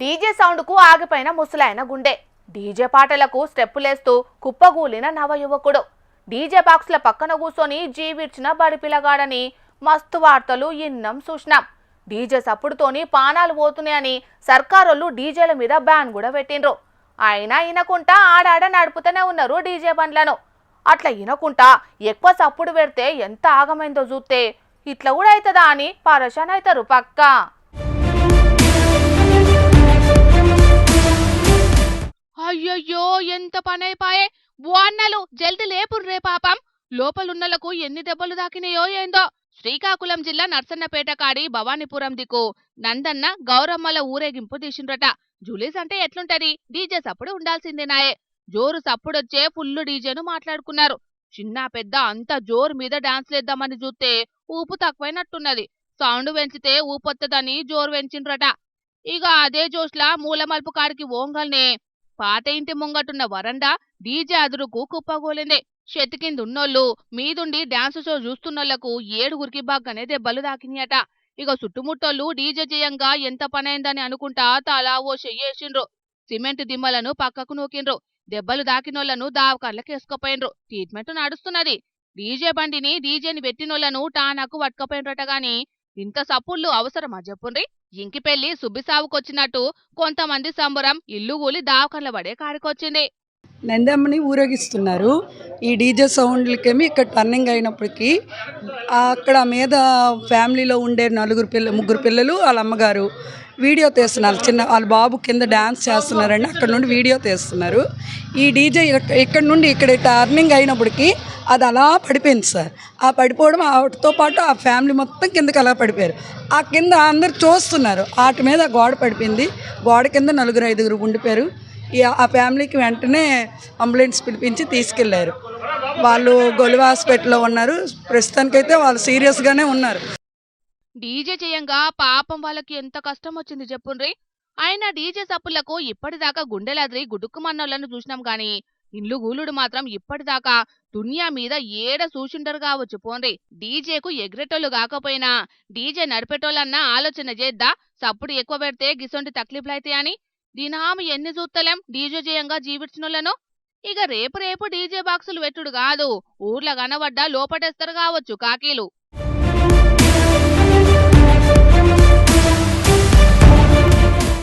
DJ సౌండ్కు ఆగిపోయిన ముసలాయన గుండె. డీజే పాటలకు స్టెప్పులేస్తూ కుప్పగూలిన నవ యువకుడు డీజే బాక్స్ల పక్కన కూర్చొని జీవిడ్చిన బడి పిల్లగాడని మస్తు వార్తలు ఇన్నం చూసినాం డీజే సప్పుడుతోని పానాలు పోతున్నాయని సర్కారోళ్ళు డీజేల మీద బ్యాన్ కూడా పెట్టిండ్రు. అయినా ఇనకుంటా ఆడాడ నడుపుతూనే ఉన్నారు డీజే బండ్లను. అట్లా ఇనకుంటా ఎక్కువ సప్పుడు పెడితే ఎంత ఆగమైందో చూస్తే ఇట్లా కూడా అవుతుందా అని పరేషాన్ అవుతారు పక్కా. అయ్యో ఎంత పనైపాయే. అన్నలు జల్ది లేపుర్రే పాపం. లోపలున్నలకు ఎన్ని దెబ్బలు తాకినాయో ఏందో. శ్రీకాకుళం జిల్లా నర్సన్నపేట కాడి భవానీపురం దిక్కు. నందన్న గౌరమ్మల ఊరేగింపు తీసిండ్రట. జూలీస్ అంటే ఎట్లుంటది? డీజే సప్పుడు ఉండాల్సిందేనాయే జోరు సప్పుడొచ్చే ఫుల్లు డీజేను మాట్లాడుకున్నారు. చిన్న పెద్ద అంత జోరు మీద డాన్స్ లేద్దామని చూస్తే ఊపు తక్కువైనట్టున్నది. సౌండ్ పెంచితే ఊపొత్తదని జోరు పెంచిండ్రట. ఇక అదే జోష్లా మూలమల్పు కాడికి ఓంగల్నే. పాత ఇంటి ముంగటున్న వరండా డీజే అదురుకు కుప్పగోలింది. చెట్టు కింద ఉన్నోళ్ళు మీదుండి డాన్స్ షో చూస్తున్నోళ్ళకు ఏడుగురికి బాగానే దెబ్బలు తాకినాయట. ఇక చుట్టుముట్టోళ్ళు డీజే చేయంగా ఎంత పనైందని అనుకుంటా తలా ఓ చెయ్యేసిండ్రు సిమెంట్ దిమ్మలను పక్కకు నూకిండ్రు. దెబ్బలు దాకినోళ్ళను దావకాళ్ళకేసుకుపోయిండ్రు ట్రీట్మెంట్ నడుస్తున్నది. డీజే బండిని డీజేని పెట్టినోళ్ళను టానాకు పట్టుకపోయినరట గాని ఇంత సప్పుళ్ళు అవసరమా చెప్పుండ్రి ఇంకి పెళ్ళి సుబ్బిసావుకొచ్చినట్టు కొంతమంది సంబరం ఇల్లు ఊలి దావకర్ల పడే కాడికొచ్చింది. నందమ్మని ఊరేగిస్తున్నారు. ఈ డీజే సౌండ్లకేమి ఇక్కడ టర్నింగ్ అయినప్పటికీ అక్కడ మీద ఫ్యామిలీలో ఉండే నలుగురు పిల్ల ముగ్గురు పిల్లలు వాళ్ళ అమ్మగారు వీడియో తీస్తున్నారు. చిన్న వాళ్ళ బాబు కింద డ్యాన్స్ చేస్తున్నారండి అక్కడ నుండి వీడియో తీస్తున్నారు. ఈ డీజే ఇక్కడ నుండి ఇక్కడ టర్నింగ్ అయినప్పటికీ అది అలా పడిపోయింది సార్. ఆ పడిపోవడం వాటితో పాటు ఆ ఫ్యామిలీ మొత్తం కిందకి అలా పడిపోయారు. ఆ కింద అందరు చూస్తున్నారు. వాటి మీద గోడ పడిపోయింది. గోడ కింద నలుగురు ఐదుగురు ఉండిపోయారు. ఆ ఫ్యామిలీకి వెంటనే అంబులెన్స్ పిలిపించి తీసుకెళ్ళారు. వాళ్ళు గొలువ హాస్పిటల్లో ఉన్నారు. ప్రస్తుతానికైతే వాళ్ళు సీరియస్గానే ఉన్నారు. డీజే చేయంగా పాపం వాళ్ళకి ఎంత కష్టం వచ్చింది చెప్పుండ్రి. అయినా డీజే సప్పులకు ఇప్పటిదాకా గుండెలాద్రి గుడుక్కుమన్నోళ్ళను చూసినాం గాని ఇల్లు గూలుడు మాత్రం ఇప్పటిదాకా దునియా మీద ఏడ చూసిండరు కావచ్చు పోన్రి డీజేకు ఎగిరేటోళ్ళు కాకపోయినా డీజే నడిపేటోళ్ళన్నా ఆలోచన చేద్దా? సప్పుడు ఎక్కువ పెడితే గిసొంటి తక్లీఫ్లైతే అని దినాము ఎన్ని చూస్తలేం డీజే జయంగా జీవించినోళ్ళను? ఇక రేపు రేపు డీజే బాక్సులు పెట్టుడు కాదు. ఊర్ల కనబడ్డా లోపటేస్తారు కావచ్చు కాకీలు.